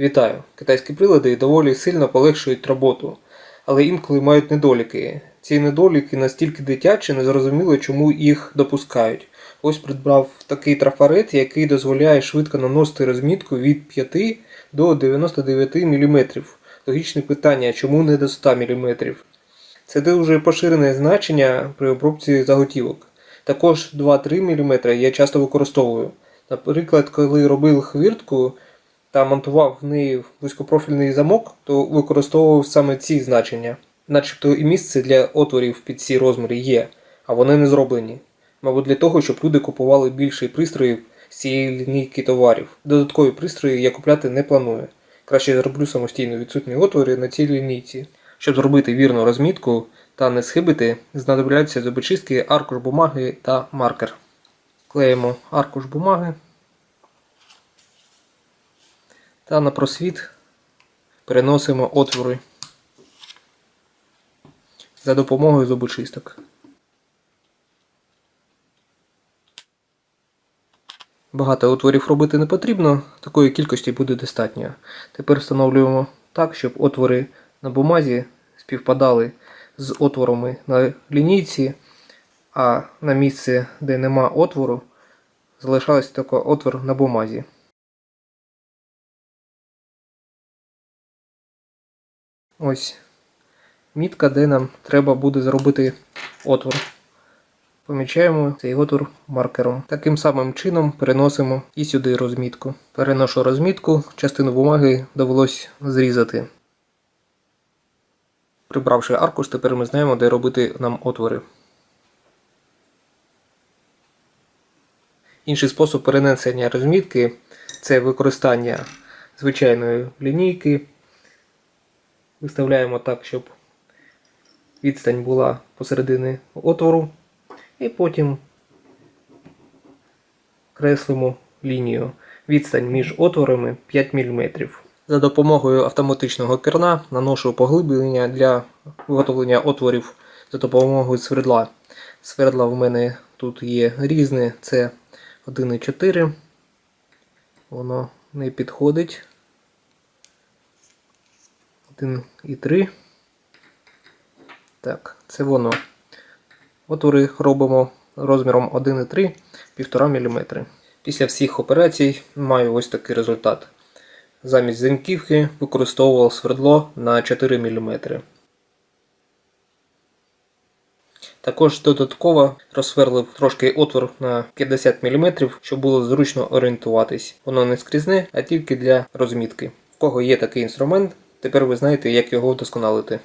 Вітаю! Китайські прилади доволі сильно полегшують роботу, але інколи мають недоліки. Ці недоліки настільки дитячі, незрозуміло, чому їх допускають. Ось придбав такий трафарет, який дозволяє швидко наносити розмітку від 5 до 99 мм. Логічне питання, чому не до 100 мм? Це дуже поширене значення при обробці заготівок. Також 2-3 мм я часто використовую. Наприклад, коли робив хвіртку та монтував в неї вузькопрофільний замок, то використовував саме ці значення. Начебто і місце для отворів під ці розміри є, а вони не зроблені. Мабуть, для того, щоб люди купували більше пристроїв з цієї лінійки товарів. Додаткові пристрої я купляти не планую. Краще зроблю самостійно відсутні отвори на цій лінійці. Щоб зробити вірну розмітку та не схибити, знадобляться зубочистки, аркуш бумаги та маркер. Клеїмо аркуш бумаги та на просвіт переносимо отвори за допомогою зубочисток. Багато отворів робити не потрібно, такої кількості буде достатньо. Тепер встановлюємо так, щоб отвори на бумазі співпадали з отворами на лінійці, а на місце, де нема отвору, залишався тільки отвор на бумазі. Ось мітка, де нам треба буде зробити отвор. Помічаємо цей отвор маркером. Таким самим чином переносимо і сюди розмітку. Переношу розмітку, частину бумаги довелось зрізати. Прибравши аркуш, тепер ми знаємо, де робити нам отвори. Інший спосіб перенесення розмітки це використання звичайної лінійки. Виставляємо так, щоб відстань була посередині отвору. І потім креслимо лінію. Відстань між отворами 5 мм. За допомогою автоматичного керна наношу поглиблення для виготовлення отворів за допомогою свердла. Свердла в мене тут є різне, це 1,4. Воно не підходить. 1,3. Так, це воно. Отвори робимо розміром 1,3 1,5 мм. Після всіх операцій маю ось такий результат. Замість замківки використовував свердло на 4 мм. Також додатково розсверлив трошки отвор на 50 мм, щоб було зручно орієнтуватись. Воно не скрізне, а тільки для розмітки. В кого є такий інструмент, тепер ви знаєте, як його вдосконалити.